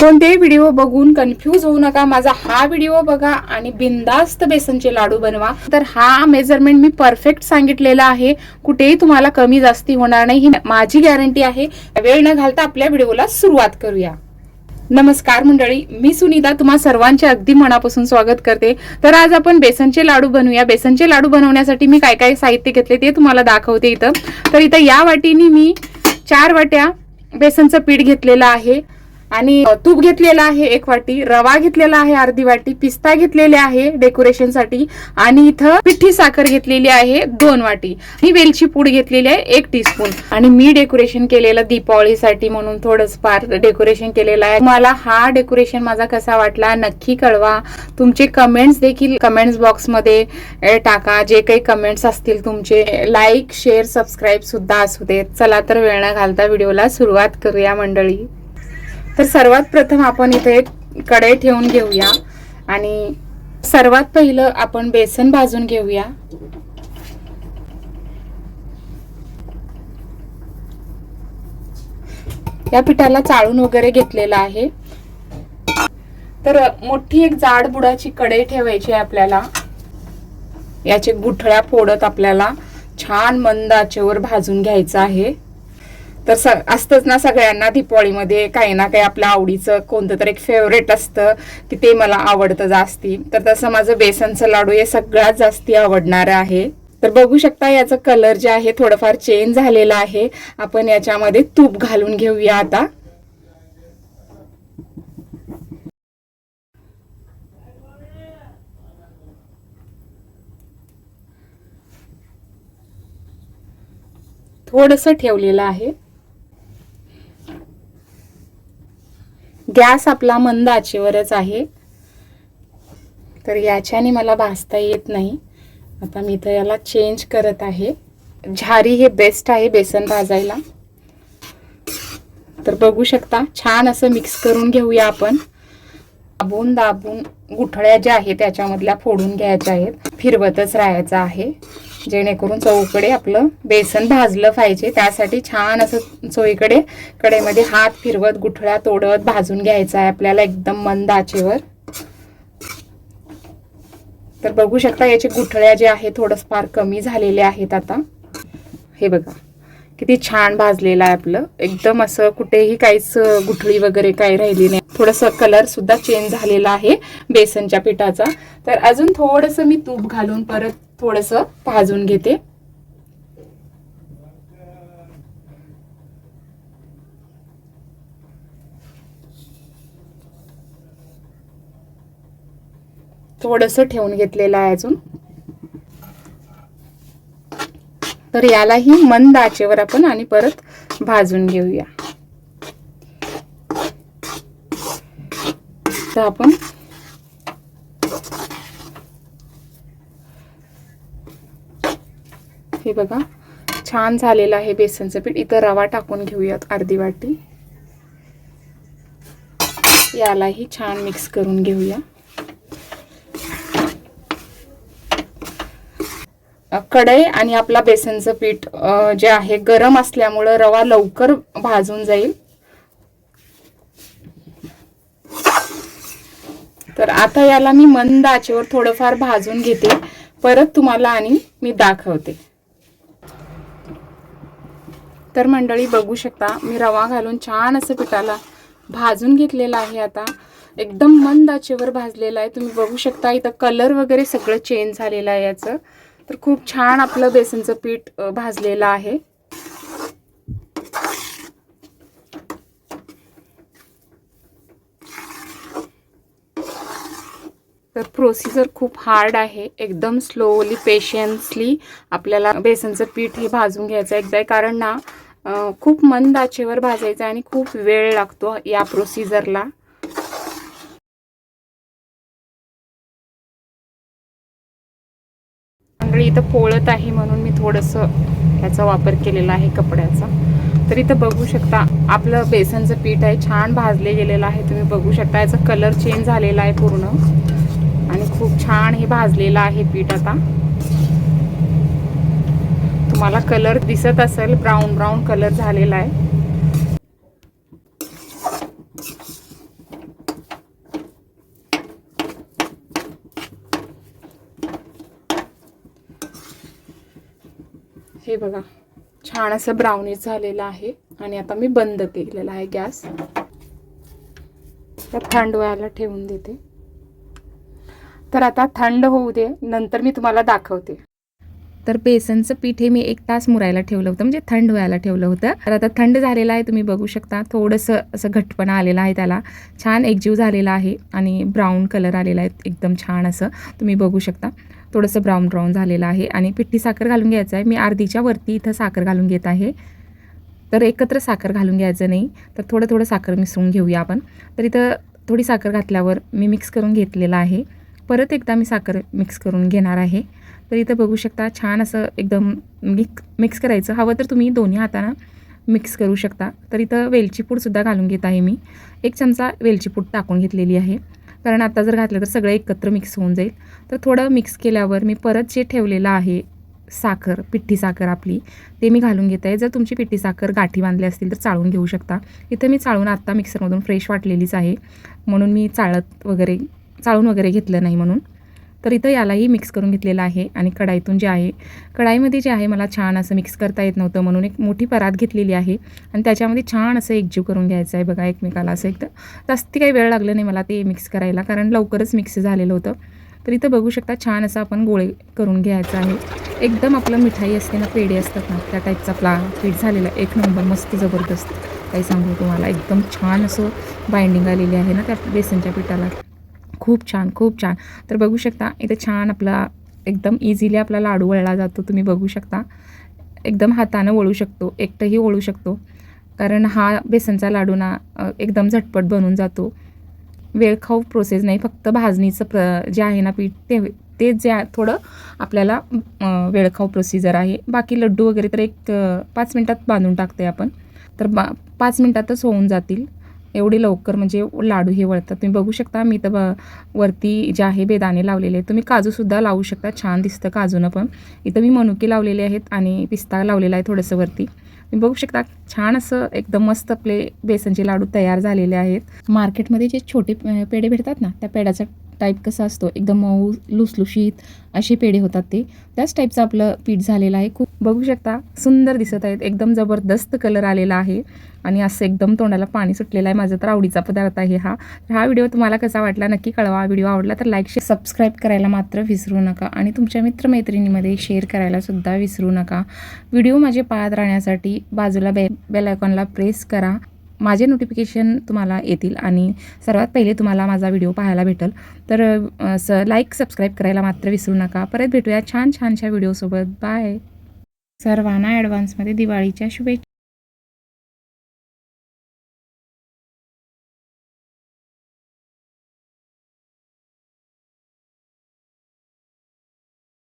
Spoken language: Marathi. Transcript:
कोणतेही व्हिडिओ बघून कन्फ्यूज होऊ नका. माझा हा व्हिडिओ बघा आणि बिंदास्त बेसनचे लाडू बनवा. तर हा मेजरमेंट मी परफेक्ट सांगितलेला आहे. कुठेही तुम्हाला कमी जास्ती होणार नाही. ही माझी गॅरंटी आहे. वेळ न घालता आपल्या व्हिडिओला सुरुवात करूया. नमस्कार मंडळी मी सुनीता. तुम्हा सर्वांचे अगदी मनापासून स्वागत करते. तर आज आपण बेसनचे लाडू बनवूया. बेसनचे लाडू बनवण्यासाठी मी काय काय साहित्य घेतले ते तुम्हाला दाखवते इथं. तर इथं या वाटीने मी चार वाट्या बेसनचं पीठ घेतलेलं आहे. आणि तूप घेतलेलं आहे एक वाटी रवा घेतलेला आहे अर्धी वाटी पिस्ता घेतलेले आहे डेकोरेशनसाठी आणि इथं पिठी साखर घेतलेली आहे दोन वाटी. ही वेलची पूड घेतलेली आहे एक टीस्पून आणि मी डेकोरेशन केलेलं दीपावलीसाठी म्हणून थोडंच फार डेकोरेशन केलेलं आहे. मला हा डेकोरेशन माझा कसा वाटला नक्की कळवा. तुमचे कमेंट्स देखील कमेंट्स बॉक्समध्ये टाका. जे काही कमेंट्स असतील तुमचे लाईक शेअर सबस्क्राईब सुद्धा असू देत. चला तर वेळ न घालता व्हिडिओला सुरुवात करूया मंडळी. तर सर्वात प्रथम आपण इथे कढई ठेवून घेऊया आणि सर्वात पहिलं आपण बेसन भाजून घेऊया. या पिठाला चाळून वगैरे घेतलेलं आहे. तर मोठी एक जाड बुडाची कढई ठेवायची आहे आपल्याला. याचे गुठळ्या फोडत आपल्याला छान मंद आचेवर भाजून घ्यायचं आहे. तर स असतंच ना सगळ्यांना दीपावळीमध्ये काही ना काही आपल्या आवडीचं कोणतं तरी एक फेवरेट असतं की ते मला आवडतं जास्ती. तर तसं माझं बेसनचं लाडू हे सगळ्यात जास्ती आवडणारं आहे. तर बघू शकता याचं कलर जे आहे थोडंफार चेंज झालेलं आहे. आपण याच्यामध्ये तूप घालून घेऊया आता. थोडंसं ठेवलेलं आहे. गॅस आपला मंद आचेवरच आहे. तर याच्याने मला भाजता येत नाही. आता मी तर याला चेंज करत आहे. झारी हे बेस्ट आहे बेसन भाजायला. तर बघू शकता छान असं मिक्स करून घेऊया आपण. दाबून दाबून गुठळ्या ज्या आहेत त्याच्यामधल्या फोडून घ्यायच्या आहेत. फिरवतच राहायचं आहे. जेणेकरून चौकडे आपलं बेसन भाजलं पाहिजे. त्यासाठी छान असं चोईकडे कडेमध्ये हात फिरवत गुठळ्या तोडत भाजून घ्यायचं आहे आपल्याला एकदम मंद आचेवर. तर बघू शकता याचे गुठळ्या जे आहे थोडस फार कमी झालेले आहेत आता. हे बघा किती छान भाजलेलं आहे आपलं. एकदम असं कुठेही काहीच गुठळी वगैरे काही राहिली नाही. थोडस कलर सुद्धा चेंज झालेला आहे बेसनच्या पिठाचा. तर अजून थोडस मी तूप घालून परत थोडस भाजून घेते. थोडस ठेवून घेतलेलं आहे अजून. तर यालाही मंद आचेवर आपण आणि परत भाजून घेऊया. तर आपण हे बघा. छान झालेलं आहे बेसनचं पीठ. इथं रवा टाकून घेऊयात अर्धी वाटी. यालाही छान मिक्स करून घेऊया. कढई आणि आपला बेसनचं पीठ जे आहे गरम असल्यामुळं रवा लवकर भाजून जाईल. तर आता याला मी मंद आचेवर थोडंफार भाजून घेते. परत तुम्हाला आणि मी दाखवते. तर मंडळी बघू शकता मी रवा घालून छान असं पिठाला भाजून घेतलेलं आहे आता. एकदम मंद आचेवर भाजलेलं आहे. तुम्ही बघू शकता इथं कलर वगैरे सगळं चेंज झालेलं आहे याचं. तर खूप छान आपलं बेसनचं पीठ भाजलेलं आहे. तर प्रोसिजर खूप हार्ड आहे. एकदम स्लोली पेशन्सली आपल्याला बेसनचं पीठ हे भाजून घ्यायचं आहे. एकदा कारण ना खूप मंद आचेवर भाजायचं आहे आणि खूप वेळ लागतो या प्रोसिजरला मंडळी इथं पोळत आहे म्हणून मी थोडंसं ह्याचा वापर केलेला आहे कपड्याचा. तर इथं बघू शकता आपलं बेसनचं पीठ आहे छान भाजले गेलेलं आहे. तुम्ही बघू शकता याचा कलर चेंज झालेला आहे पूर्ण. आणि खूप छान हे भाजलेलं आहे पीठ आता. तुम्हाला कलर दिसत असेल ब्राऊन ब्राऊन कलर झालेला आहे. हे बघा छान असं ब्राउनिश झालेलं आहे आणि आता मी बंद केलेला आहे गॅस. थंड व्हायला ठेवून देते. तर आता थंड होऊ दे नंतर मी तुम्हाला दाखवते. तर बेसनचं पीठ हे मी एक तास मुरायला ठेवलं होतं म्हणजे थंड व्हायला ठेवलं होतं. तर आता थंड झालेलं आहे तुम्ही बघू शकता. थोडंसं असं घटपणा आलेला आहे त्याला. छान एकजीव झालेला आहे आणि ब्राऊन कलर आलेला आहे एकदम छान असं. तुम्ही बघू शकता. थोडंसं ब्राऊन ब्राऊन झालेलं आहे आणि पिठी साखर घालून घ्यायचं आहे. मी अर्धीच्या वरती इथं साखर घालून घेत आहे. तर एकत्र साखर घालून घ्यायचं नाही. तर थोडं थोडं साखर मिसळून घेऊया आपण. तर इथं थोडी साखर घातल्यावर मी मिक्स करून घेतलेलं आहे. परत एकदा मी साखर मिक्स करून घेणार आहे. तर इथं बघू शकता छान असं एकदम मिक्स मिक्स करायचं. हवं तर तुम्ही दोन्ही हातानं मिक्स करू शकता. तर इथं वेलची पूडसुद्धा घालून घेत आहे मी. एक चमचा वेलची पूड टाकून घेतलेली आहे. कारण आता जर घातलं तर सगळं एकत्र मिक्स होऊन जाईल. तर थोडं मिक्स केल्यावर मी परत जे ठेवलेलं आहे साखर पिठी साखर आपली ते मी घालून घेत आहे. जर तुमची पिठी साखर गाठी बांधली असतील तर चाळून घेऊ शकता. इथं मी चाळून आत्ता मिक्सरमधून फ्रेश वाटलेलीच आहे. म्हणून मी चाळत वगैरे चाळून वगैरे घेतलं नाही म्हणून. तर इथं यालाही मिक्स करून घेतलेलं आहे आणि कढाईतून जे आहे कढाईमध्ये जे आहे मला छान असं मिक्स करता येत नव्हतं म्हणून एक मोठी परात घेतलेली आहे आणि त्याच्यामध्ये छान असं एकजीव करून घ्यायचं आहे बघा एकमेकाला असं एकदा जास्ती काही वेळ लागलं नाही मला ते मिक्स करायला कारण लवकरच मिक्स झालेलं होतं. तर इथं बघू शकता छान असं आपण गोळे करून घ्यायचं आहे. एकदम आपलं मिठाई असते ना पेढे असतात ना त्या टाईपचा आपला पीठ झालेला एक नंबर मस्त जबरदस्त. काही सांगू तुम्हाला एकदम छान असं बाइंडिंग आलेली आहे ना त्या बेसनच्या पिठाला. खूप छान खूप छान. तर बघू शकता इथे छान आपला एकदम इझिली आपला लाडू वळला जातो तुम्ही बघू शकता. एकदम हातानं वळू शकतो एकटंही वळू शकतो. कारण हा बेसनचा लाडू ना एकदम झटपट बनून जातो. वेळखाऊ प्रोसेस नाही फक्त भाजणीचं प्र जे आहे ना पीठ ते ते जे थोडं आपल्याला वेळखाऊ प्रोसिजर आहे. बाकी लड्डू वगैरे तर एक पाच मिनटात बांधून टाकते आपण. तर बा पाच मिनटातच होऊन जातील. एवढे लवकर म्हणजे लाडू हे वळतात. तुम्ही बघू शकता मी तर ब- वरती जे आहे बेदाणे लावलेले आहेत तुम्ही काजूसुद्धा लावू शकता. छान दिसतं काजूनं पण. इथं मी मनुके लावलेले आहेत आणि पिस्ता लावलेला आहे थोडंसं वरती. तुम्ही बघू शकता छान असं एकदम मस्त आपले बेसनचे लाडू तयार झालेले आहेत. मार्केटमध्ये जे छोटे पेढे भेटतात ना त्या पेढ्याचा टाईप कसा असतो एकदम मऊ लुसलुशीत असे पेढे होतात ते. त्याच टाईपचं आपलं पीठ झालेलं आहे. खूप बघू शकता सुंदर दिसत आहेत. एकदम जबरदस्त कलर आलेला आहे. आणि असं एकदम तोंडाला पाणी सुटलेलं आहे. माझा तर आवडीचा पदार्थ आहे हा. तर हा व्हिडिओ तुम्हाला कसा वाटला नक्की कळवा. व्हिडिओ आवडला तर लाईक शेअर सबस्क्राईब करायला मात्र विसरू नका. आणि तुमच्या मित्रमैत्रिणीमध्ये शेअर करायला सुद्धा विसरू नका. व्हिडिओ माझे पाहत राहण्यासाठी बाजूला बे बेल आयकॉनला प्रेस करा. माझे नोटिफिकेशन तुम्हाला येतील आणि सर्वात पहिले तुम्हाला माझा व्हिडिओ पाहायला भेटेल. तर स लाईक सबस्क्राईब करायला मात्र विसरू नका. परत भेटूया छान छानशा व्हिडिओसोबत बाय सर्वांना ॲडव्हान्समध्ये दिवाळीच्या शुभेच्छा.